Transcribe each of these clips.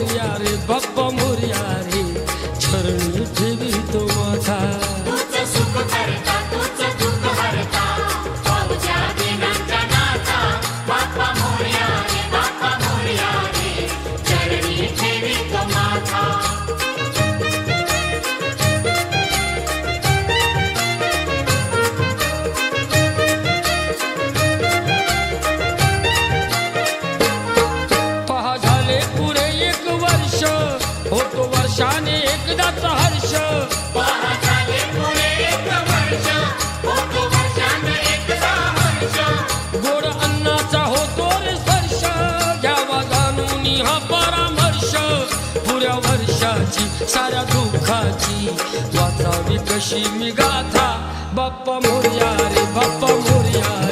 मुरिया रे बप्पा मुरिया रे चरण उठे भी तो माथा। साऱ्या दुःखाची वाचावी कशी मी गाथा. बाप्पा मोर्या रे बाप्पा मोर्या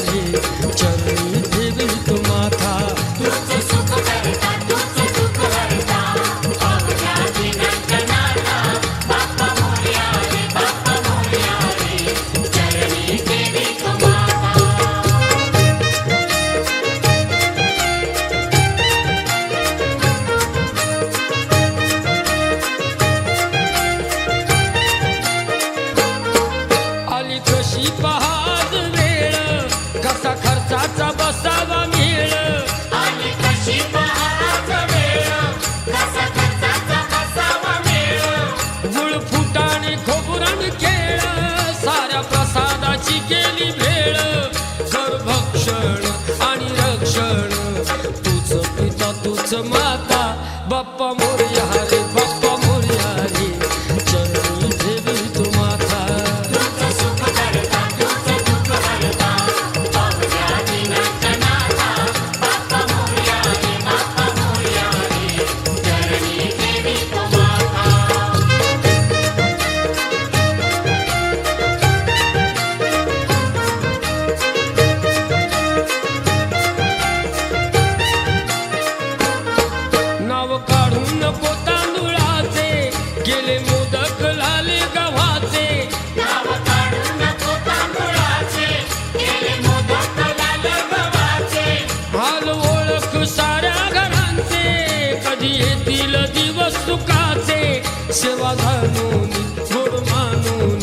बाप्पा मोरया रे बाप्पा मोरया रे. चरण सेवा घालून गोड मानून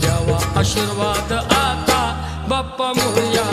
द्यावा आशीर्वाद आता बाप्पा मोया